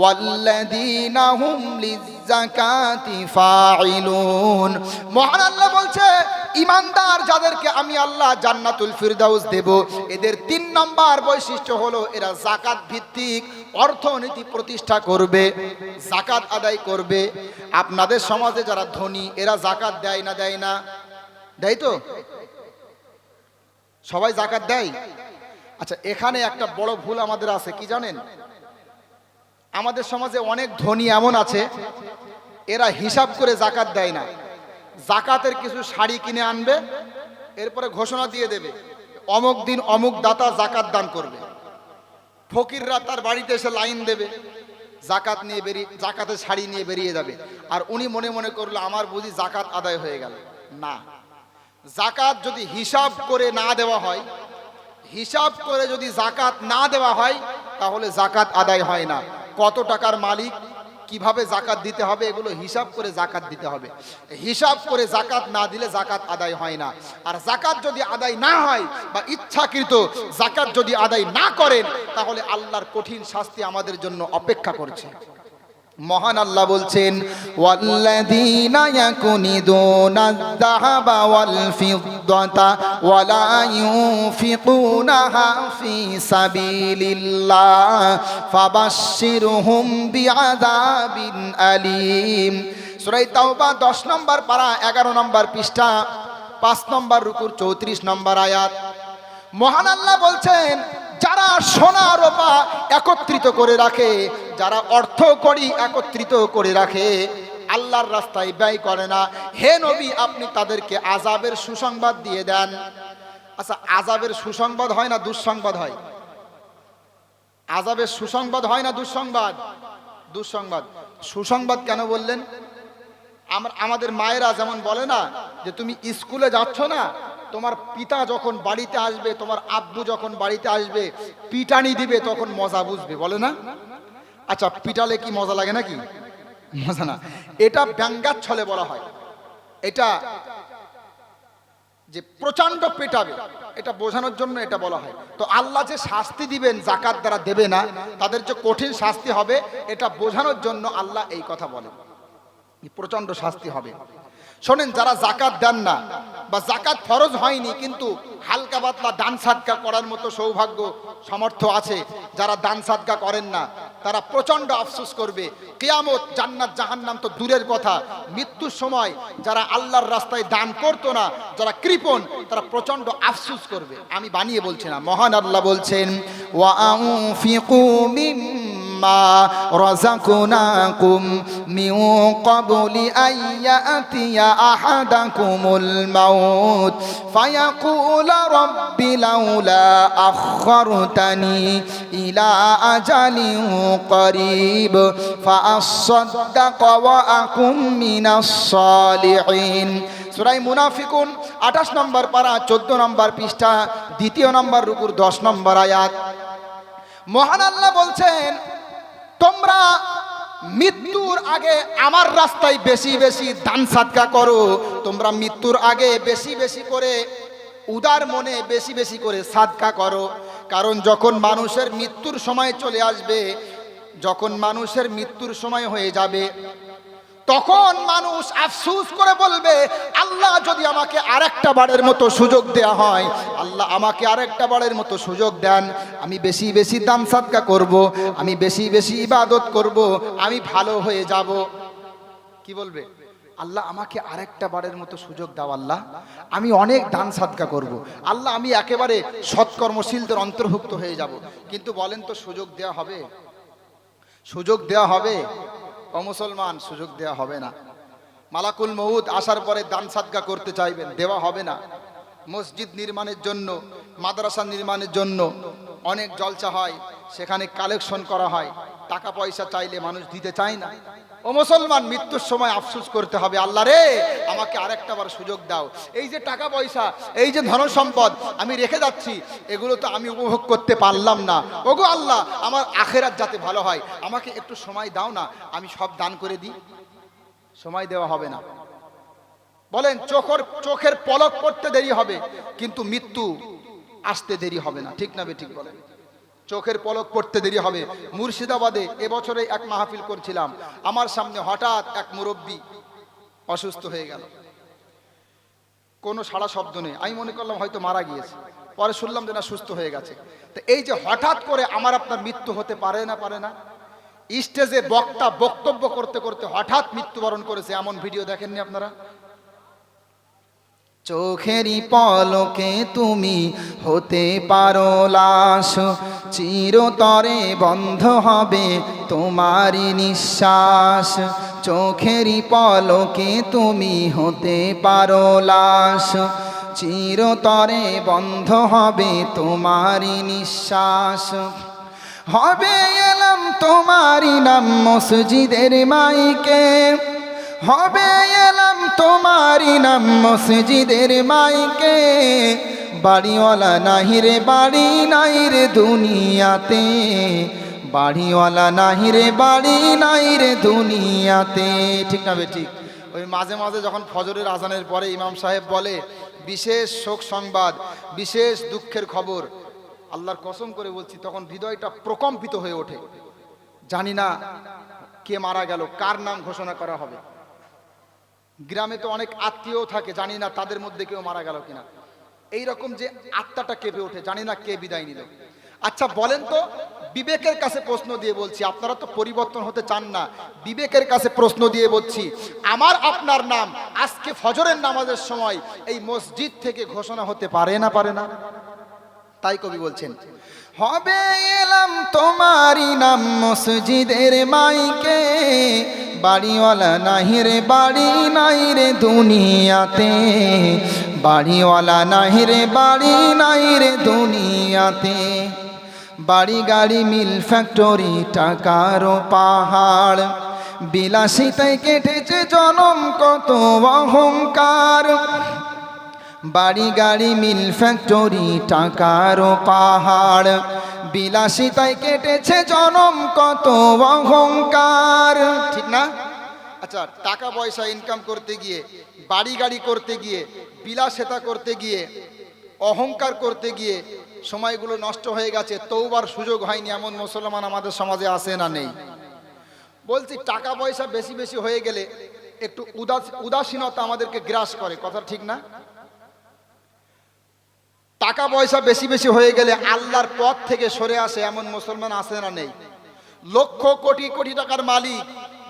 ওয়াল্লাযীনা হুম লিজ্জাকাতি ফাইলুন মহান আল্লাহ বলছে, ইমানদার যাদেরকে আমি আল্লাহ জান্নাতুল ফিরদাউস দেব, এদের তিন নম্বর বৈশিষ্ট্য হলো এরা জাকাত ভিত্তিক অর্থনীতি প্রতিষ্ঠা করবে জাকাত আদায় করবে। আপনাদের সমাজে যারা ধনী, এরা জাকাত দেয় না দেয় না? দেয় তো? সবাই জাকাত দেয়? আচ্ছা এখানে একটা বড় ভুল আমাদের আছে, কি জানেন? আমাদের সমাজে অনেক ধনী এমন আছে, এরা হিসাব করে জাকাত দেয় না। জাকাতের কিছু শাড়ি কিনে আনবে, এরপরে ঘোষণা দিয়ে দেবে, অমুক দিন অমুক দাতা জাকাত দান করবে। ফকিররা তার বাড়িতে এসে লাইন দেবে, জাকাত নিয়ে বেরিয়ে, জাকাতের শাড়ি নিয়ে বেরিয়ে যাবে। আর উনি মনে মনে করল, আমার বুঝি জাকাত আদায় হয়ে গেল। না। জাকাত যদি হিসাব করে না দেওয়া হয়, হিসাব করে যদি জাকাত না দেওয়া হয়, তাহলে জাকাত আদায় হয় না। কত টাকার মালিক, কীভাবে জাকাত দিতে হবে, এগুলো হিসাব করে জাকাত দিতে হবে। হিসাব করে জাকাত না দিলে জাকাত আদায় হয় না। আর জাকাত যদি আদায় না হয় বা ইচ্ছাকৃত জাকাত যদি আদায় না করেন, তাহলে আল্লাহর কঠিন শাস্তি আমাদের জন্য অপেক্ষা করছে। মহান আল্লাহ বলছেন, ওয়াল্লাযীনা ইয়াকুনিদুনা আয-যাহাবা ওয়াল ফিদ্দাতা ওয়ালা ইউনফিকুনাহা ফি সাবিলিল্লাহ, ফাবাশশিরহুম বিআযাবিন আলীম। সূরা তাওবা 10 নম্বর পারা 11 নম্বর পৃষ্ঠা 5 নম্বর রুকুর 34 নম্বর আয়াত। মহান আল্লাহ বলছেন যারা সোনা রূপা একত্রিত করে রাখে, যারা অর্থ করি একত্রিত করে রাখে, আল্লাহর রাস্তায় ব্যয় করে না। হে নবী, আপনি তাদেরকে আজাবের সুসংবাদ দিয়ে দেন। আচ্ছা আজাবের সুসংবাদ হয় না দুঃসংবাদ হয়? আজাবের সুসংবাদ হয় না দুঃসংবাদ? দুঃসংবাদ। সুসংবাদ কেন বললেন? আমার, আমাদের মায়েরা যেমন বলে না যে, তুমি স্কুলে যাচ্ছ না? তোমার পিতা যখন বাড়িতে আসবে, তোমার আব্বু যখন বাড়িতে আসবে, পিটানি দিবে, তখন মজা বুঝবে, বলে না? আচ্ছা পিটালে কি মজা লাগে নাকি? মজা না। এটা ব্যঙ্গাচ্ছলে বলা হয়। এটা যে প্রচণ্ড পেটাবে, এটা বোঝানোর জন্য এটা বলা হয়। তো আল্লাহ যে শাস্তি দিবেন জাকাত দ্বারা দেবে না, তাদের যে কঠিন শাস্তি হবে, এটা বোঝানোর জন্য আল্লাহ এই কথা বলেন। প্রচণ্ড শাস্তি হবে। শোনেন, যারা জাকাত দেন না, বা জাকাত ফরজ হয়নি, কিন্তু হালকা পাতলা দান সাদকা করার মতো সৌভাগ্য, সামর্থ্য আছে, যারা দান সাদকা করেন না, তারা প্রচণ্ড আফসোস করবে। কেয়ামত জান্নাত জাহান্নাম তো দূরের কথা। মৃত্যুর সময় যারা আল্লাহর রাস্তায় দান করতো না, যারা কৃপণ, তারা প্রচণ্ড আফসোস করবে। আমি বানিয়ে বলছি না, মহান আল্লাহ বলছেন, ওয়া রাযাকনাকুম মিন ক্বাবলি আন ইয়াতিয়া আহাদাকুমুল মাউত ফায়াকুলা রাব্বি লাউলা আখখারতানি ইলা আজালিন করিব ফাআসাদদাক ওয়া আকুম মিনাস সালিহিন সুরাই মুনাফিকুন আঠাশ নম্বর পারা, চোদ্দ নম্বর পৃষ্ঠা, দ্বিতীয় নম্বর রুকুর দশ নম্বর আয়াত। মহান আল্লাহ বলছেন তোমরা মৃত্যুর আগে আমার রাস্তায় বেশি বেশি দান সাদকা করো। তোমরা মৃত্যুর আগে বেশি বেশি করে উদার মনে বেশি বেশি করে সাদকা করো। কারণ যখন মানুষের মৃত্যুর সময় চলে আসবে, যখন মানুষের মৃত্যুর সময় হয়ে যাবে তখন মানুষ আফসুস করে বলবে, আল্লাহ যদি আমাকে আরেকটা বারের মতো সুযোগ দেয়া হয়, আল্লাহ আমাকে আরেকটা বারের মতো সুযোগ দেন, আমি বেশি বেশি দান সাদকা করব, আমি বেশি বেশি ইবাদত করব, আমি ভালো হয়ে যাব। কি বলবে? আল্লাহ আমাকে আরেকটা বারের মতো সুযোগ দাও, আল্লাহ। আমি অনেক দান সাদকা করব। আল্লাহ, আমি একেবারে সৎকর্মশীলদের অন্তর্ভুক্ত হয়ে যাব। কিন্তু বলেন তো সুযোগ দেওয়া হবে? সুযোগ দেওয়া হবে? ও মুসলমান সুযোগ দেওয়া হবে না। মালাকুল মহুদ আসার পরে দান সাদগা করতে চাইবেন, দেওয়া হবে না। মসজিদ নির্মাণের জন্য, মাদ্রাসা নির্মাণের জন্য অনেক জলসা হয়, সেখানে কালেকশন করা হয়। টাকা পয়সা চাইলে মানুষ দিতে চায় না। ও মুসলমান, মৃত্যুর সময় আফসোস করতে হবে। আল্লাহ রে, আমাকে আরেকটা বার সুযোগ দাও। এই যে টাকা পয়সা, এই যে ধন সম্পদ আমি রেখে যাচ্ছি, এগুলো তো আমি উপভোগ করতে পারলাম না। ওগো আল্লাহ, আমার আখেরাত যাতে ভালো হয়, আমাকে একটু সময় দাও না, আমি সব দান করে দিই। সময় দেওয়া হবে না। বলেন, চোখের চোখের পলক পড়তে দেরি হবে, কিন্তু মৃত্যু আসতে দেরি হবে না। ঠিক না বে ঠিক বলেন? চোখের পলক পড়তে দেরি হবে। মুর্শিদাবাদে এবছরে এক মাহফিল করছিলাম। আমার সামনে হঠাৎ এক মুরব্বী অসুস্থ হয়ে গেল। কোনো সাড়া শব্দ নেই। আমি মনে করলাম হয়তো মারা গিয়েছে। পরে শুনলাম যে না, সুস্থ হয়ে গেছে। তো এই যে হঠাৎ করে আমার আপনার মৃত্যু হতে পারে না পারে না? স্টেজে বক্তা বক্তব্য করতে করতে হঠাৎ মৃত্যুবরণ করেছে। এমন ভিডিও দেখেননি আপনারা? চোখেরই পলকে তুমি হতে পারো লাশ। চিরতরে বন্ধ হবে তোমারই নিঃশ্বাস। চোখেরই পলকে তুমি হতে পারো লাশ। চিরতরে বন্ধ হবে তোমারই নিঃশ্বাস। হবে এলাম তোমারই নাম মসজিদের মাইকে। হবে এলাম তোমারই নাম মসজিদের মাইকে। বাড়িওয়ালা নাহিরে, বাড়ি নাই রে দুনিয়াতে। বাড়িওয়ালা নাহিরে, বাড়ি নাই রে দুনিয়াতে। ঠিক না ঠিক? ওই মাঝে মাঝে যখন ফজরের আজানের পরে ইমাম সাহেব বলে, বিশেষ শোক সংবাদ, বিশেষ দুঃখের খবর, আল্লাহর কসম করে বলছি, তখন হৃদয়টা প্রকম্পিত হয়ে ওঠে। জানি না কে মারা গেল, কার নাম ঘোষণা করা হবে। গ্রামে তো অনেক আত্মীয় থাকে, জানি না তাদের মধ্যে কেউ মারা গেল কিনা। এই রকম যে আত্মাটা কেঁপে ওঠে, জানি না কে বিদায় নিল। আচ্ছা বলেন তো, বিবেকের কাছে প্রশ্ন দিয়ে বলছি, আপনারা তো পরিবর্তন হতে চান না, বিবেকের কাছে প্রশ্ন দিয়ে বলছি, আমার আপনার নাম, আজকে ফজরের নামাজের সময় এই মসজিদ থেকে ঘোষণা হতে পারে না পারে না? তাই কবি বলছেন, হবে এলাম তোমারই নাম মসজিদের মাইকে বাড়িওয়ালা নাহি রে, বাড়ি নাই রে দুনিয়াতে। বাড়িওয়ালা নাহিরে বাড়ি নাই রে দুনিয়াতে। বাড়ি গাড়ি মিল ফ্যাক্টরি টাকারও পাহাড়। বিলাসিতায় কেটেছে জনম, কত অহংকার। বাড়ি গাড়ি মিল ফ্যাক্টরি টাকারও পাহাড়। বিলাসিতায় কেটেছে জনম, কত অহংকার। ঠিক না? আচ্ছা টাকা পয়সা ইনকাম করতে গিয়ে, বাড়ি গাড়ি করতে গিয়ে, বিলাসেতা করতে গিয়ে, অহংকার করতে গিয়ে, সময়গুলো নষ্ট হয়ে গেছে তৌবার সুযোগ হয়নি, এমন মুসলমান আমাদের সমাজে আসে না নেই। বলছি, টাকা পয়সা বেশি বেশি হয়ে গেলে একটু উদাস উদাসীনতা আমাদেরকে গ্রাস করে, কথা ঠিক না? টাকা পয়সা বেশি বেশি হয়ে গেলে আল্লাহর পথ থেকে সরে আসে এমন মুসলমান আসে না নেই। লক্ষ কোটি কোটি টাকার মালিক,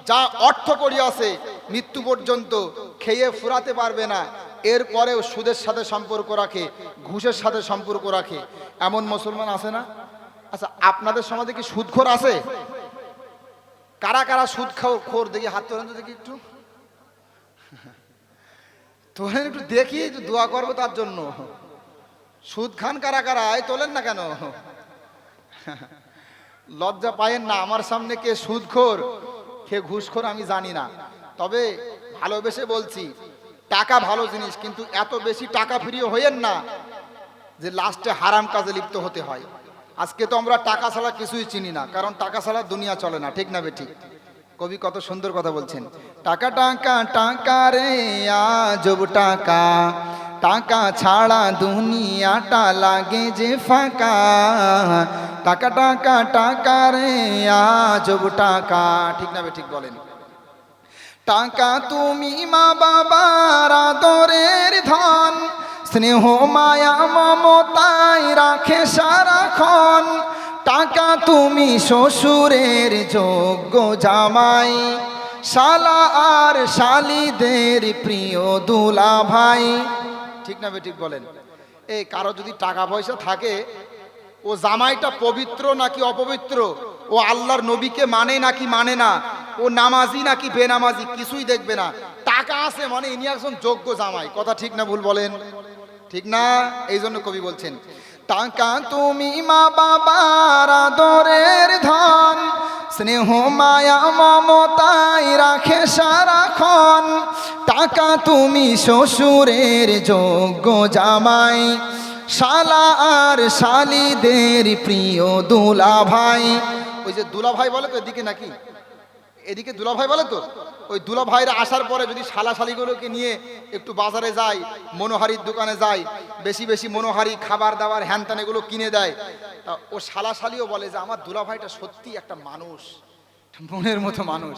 যা অর্থ করি আছে, মৃত্যু পর্যন্ত খেয়ে ফুরাতে পারবে না। এরপরেও সুদের সাথে সম্পর্ক রাখে, ঘুষের সাথে সম্পর্ক রাখে। এমন মুসলমান আছে না? আচ্ছা আপনাদের সমাজে কি সুদখোর আছে? কারা কারা সুদ খোর দেখি, হাত তোলেন দেখি একটু। তোলেন একটু, দেখি দোয়া করব তার জন্য। সুদ খান কারা কারা এই তোলেন না কেন? লজ্জা পায়েন না, আমার সামনে কে সুদখোর, কে ঘুষখোর আমি জানি না। তবে ভালোবেসে বলছি, টাকা ভালো জিনিস, কিন্তু এত বেশি টাকা ফিরিয়ে হইয়েন না যে লাস্টে হারাম কাজে লিপ্ত হতে হয়। আজকে তো আমরা টাকা ছাড়া কিছুই চিনি না, কারণ টাকা ছাড়া দুনিয়া চলে না, ঠিক না বে ঠিক কবি কত সুন্দর কথা বলছেন, টাকা টাকা টাকা রে, আজব টাকা টাকা ছাড়া দুনিয়াটা লাগে যে ফাঁকা। টাকা টাকা টাকা রে, আজব টাকা। ঠিক না ঠিক বলেন। টাকা তুমি মা বাবার আদরের ধন, স্নেহ, মায়া, মমতায় রাখে সারাক্ষণ। টাকা তুমি শ্বশুরের যোগ্য জামাই, শালা আর শালিদের প্রিয় দুলা ভাই ঠিক না বে ঠিক বলেন। এই কারও যদি টাকা পয়সা থাকে, ও জামাইটা পবিত্র নাকি অপবিত্র? ও আল্লাহর নবীকে মানে নাকি মানে না? ও নামাজি নাকি বেনামাজি কিছুই দেখবে না। টাকা আছে মানে ইনি একজন যোগ্য জামাই। কথা ঠিক না ভুল বলেন? ঠিক না? এই জন্য কবি বলছেন, টাকা তুমি মা বাবার আদরের ধন স্নেহ মায়া মমতাই রাখে সারাক্ষণ। টাকা তুমি শ্বশুরের যোগ্য জামাই। শালা আর শালিদের প্রিয় দুলা ভাই ওই যে দুলা ভাই বলে তো এদিকে নাকি? এদিকে দুলাভাই বলে তো, ওই দুলাভাইরা আসার পরে যদি শালাশালিগুলোকে নিয়ে একটু বাজারে যায়, মনোহারির দোকানে যায়, বেশি বেশি মনোহারি খাবার দাবার হ্যান ত্যান এগুলো কিনে দেয়, তা ও শালাশালিও বলে যে, আমার দুলাভাইটা সত্যি একটা মানুষ মনের মতো মানুষ।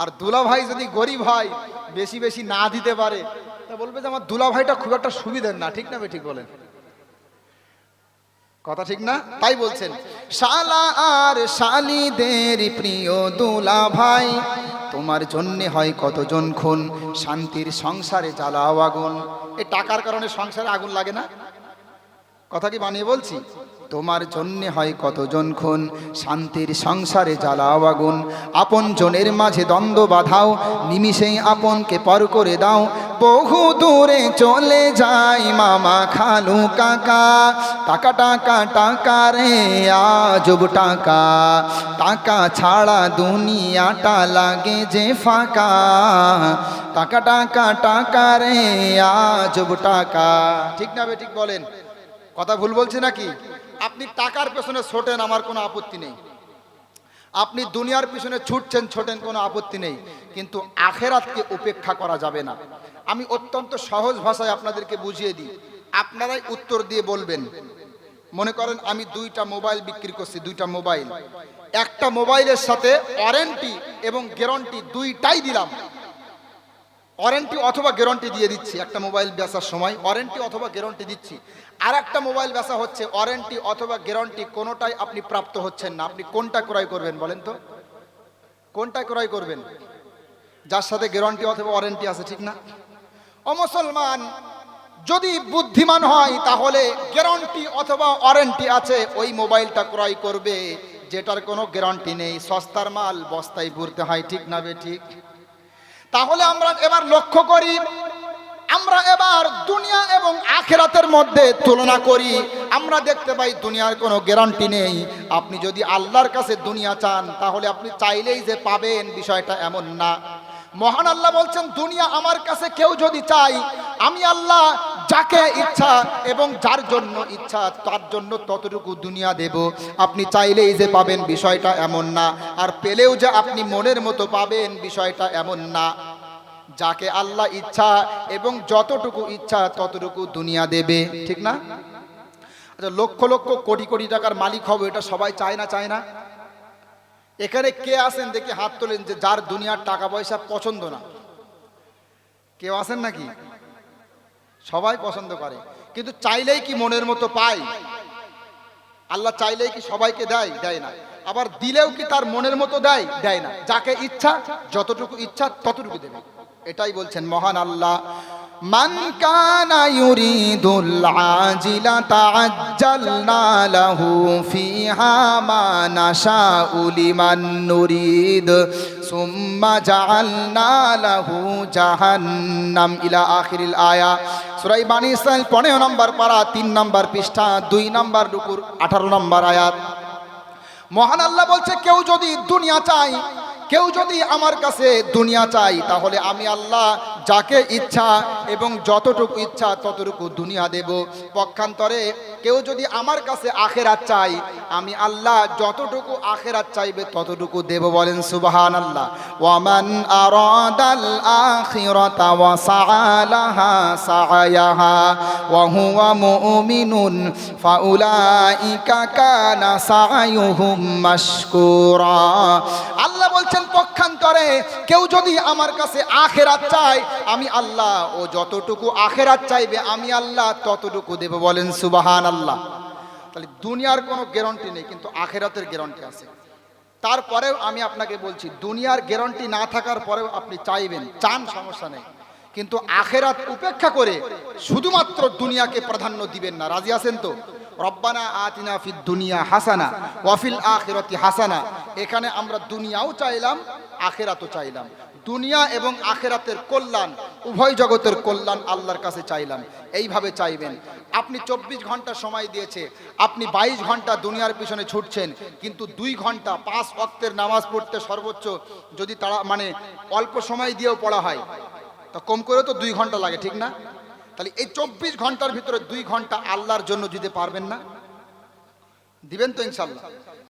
আর দুলাভাই যদি গরিব হয়, বেশি বেশি না দিতে পারে, তা বলবে যে, আমার দুলাভাইটা খুব একটা সুবিধের না। ঠিক না বে ঠিক বলেন। কথা ঠিক না? তাই বলছেন। শালা আর শালিদের প্রিয় দুলা ভাই, তোমার জন্যে হয় কতজন খুন? শান্তির সংসারে জ্বালাও আগুন। এই টাকার কারণে সংসারে আগুন লাগে না? কথা কি বানিয়ে বলছি? তোমার জন্যে হয় কতজন খুন? শান্তির সংসারে জ্বালাও আগুন। আপন জনের মাঝে দ্বন্দ্ব বাধাও, নিমিষেই আপনকে পর করে দাও। বহু দূরে চলে যায় মামা খালু কাকা। টাকা টাকা টাকা রে, আজব টাকা। টাকা ছাড়া দুনিয়াটা লাগে যে ফাঁকা। টাকা টাকা টাকা রে, আজব টাকা। ঠিক না ঠিক বলেন। কথা ভুল বলছি নাকি? আপনি টাকার পেছনে ছোটেন, আমার কোনো আপত্তি নেই। আপনি দুনিয়ার পিছনে ছুটছেন, ছোটেন, কোনো আপত্তি নেই। কিন্তু আখেরাতকে উপেক্ষা করা যাবে না। আমি অত্যন্ত সহজ ভাষায় আপনাদেরকে বুঝিয়ে দিই। আপনারাই উত্তর দিয়ে বলবেন। মনে করেন আমি দুইটা মোবাইল বিক্রি করছি, দুইটা মোবাইল। একটা মোবাইলের সাথে ওয়ারেন্টি এবং গ্যারান্টি দুইটাই দিলাম। ওয়ারেন্টি অথবা গ্যারান্টি দিয়ে দিচ্ছি, একটা মোবাইল বেচার সময়। ওয়ারেন্টি অথবা গ্যারান্টি দিচ্ছি। আর একটা মোবাইল বেচা হচ্ছে, ওয়ারেন্টি অথবা গ্যারান্টি কোনোটাই আপনি প্রাপ্ত হচ্ছেন না। আপনি কোনটা ক্রয় করবেন বলেন তো? কোনটা ক্রয় করবেন? যার সাথে গ্যারান্টি অথবা ওয়ারেন্টি আছে, ঠিক না? ও মুসলমান, যদি বুদ্ধিমান হয় তাহলে গ্যারান্টি অথবা ওয়ারেন্টি আছে, ওই মোবাইলটা ক্রয় করবে। যেটার কোনো গ্যারান্টি নেই, সস্তার মাল, বস্তায় ভরতে হয়, ঠিক না বে ঠিক? তাহলে আমরা এবার লক্ষ্য করি, আমরা এবার দুনিয়া এবং আখেরাতের মধ্যে তুলনা করি। আমরা দেখতে পাই দুনিয়ার কোনো গ্যারান্টি নেই। আপনি যদি আল্লাহর কাছে দুনিয়া চান, তাহলে আপনি চাইলেই যে পাবেন, বিষয়টা এমন না। মহান আল্লাহ বলছেন, দুনিয়া আমার কাছে কেউ যদি চাই আমি আল্লাহ যাকে ইচ্ছা এবং যার জন্য ইচ্ছা, তার জন্য ততটুকু দুনিয়া দেব। আপনি চাইলেই যে পাবেন বিষয়টা এমন না, আর পেলেও যে আপনি মনের মতো পাবেন বিষয়টা এমন না। যাকে আল্লাহ ইচ্ছা এবং যতটুকু ইচ্ছা, ততটুকু দুনিয়া দেবে। ঠিক না? আচ্ছা লক্ষ লক্ষ কোটি কোটি টাকার মালিক হবে, এটা সবাই চায় না চায় না? এখানে কে আছেন দেখে হাত তোলেন যে যার দুনিয়ার টাকা পয়সা পছন্দ না। কেউ আছেন নাকি? সবাই পছন্দ করে। কিন্তু চাইলেই কি মনের মতো পায় আল্লাহ চাইলেই কি সবাইকে দেয়? দেয় না। আবার দিলেও কি তার মনের মতো দেয়? দেয় না। যাকে ইচ্ছা, যতটুকু ইচ্ছা, ততটুকু দেবে। এটাই বলছেন মহান আল্লাহ। من كان يريد العاجلة عجلنا له فيها ما نشاء لمن نريد ثم جعلنا له جهنم إلى آخر الآية সুরাই বানি ইসরাইল পনেরো নম্বর পারা তিন নম্বর পৃষ্ঠা দুই নম্বর রুকুর আঠারো নম্বর আয়াত মহান আল্লাহ বলছে কেউ যদি দুনিয়া চাই কেউ যদি আমার কাছে দুনিয়া চাই তাহলে আমি আল্লাহ যাকে ইচ্ছা এবং যতটুকু ইচ্ছা ততটুকু দুনিয়া দেব। পক্ষান্তরে কেউ যদি আমার কাছে আখেরাত চাই আমি আল্লাহ যতটুকু আখেরাত চাইবে ততটুকু দেব বলেন সুবাহান আল্লাহ ওয়ামান আরাদাল আখিরাতা ওয়া সাআলাহা সাআয়াহা ওয়া হুয়া মুমিনুন, ফাউলাইকা কানা সাআয়ুহুম মাশকুরা। আল্লাহ বলছেন, পক্ষান্তরে কেউ যদি আমার কাছে আখেরাত চায় আমি আল্লাহ ও যতটুকু আখেরাত চাইবে, আমি আল্লাহ ততটুকু দেব। বলেন সুবাহান আল্লাহ তাহলে দুনিয়ার কোনো গ্যারান্টি নেই, কিন্তু আখেরাতের গ্যারান্টি আছে। তারপরেও আমি আপনাকে বলছি, দুনিয়ার গ্যারান্টি না থাকার পরেও আপনি চাইবেন, চান, সমস্যা নেই। কিন্তু আখেরাত উপেক্ষা করে শুধুমাত্র দুনিয়াকে প্রাধান্য দিবেন না। রাজি আছেন তো? রব্বানা আতিনা ফিদ দুনিয়া হাসানা ওয়াফিল আখিরাতি হাসানা। এখানে আমরা দুনিয়াও চাইলাম, আখেরাতও চাইলাম। দুনিয়া এবং আখেরাতের কল্যাণ, উভয় জগতের কল্যাণ আল্লাহর কাছে চাইলাম। এইভাবে চাইবেন। আপনি চব্বিশ ঘণ্টা সময় দিয়েছে, আপনি বাইশ ঘণ্টা দুনিয়ার পিছনে ছুটছেন, কিন্তু দুই ঘণ্টা পাঁচ অক্তের নামাজ পড়তে সর্বোচ্চ যদি তারা মানে অল্প সময় দিয়েও পড়া হয়, তা কম করে তো দুই ঘণ্টা লাগে, ঠিক না? তাহলে এই চব্বিশ ঘণ্টার ভিতরে দুই ঘণ্টা আল্লাহর জন্য দিতে পারবেন না? দিবেন তো ইনশাল্লাহ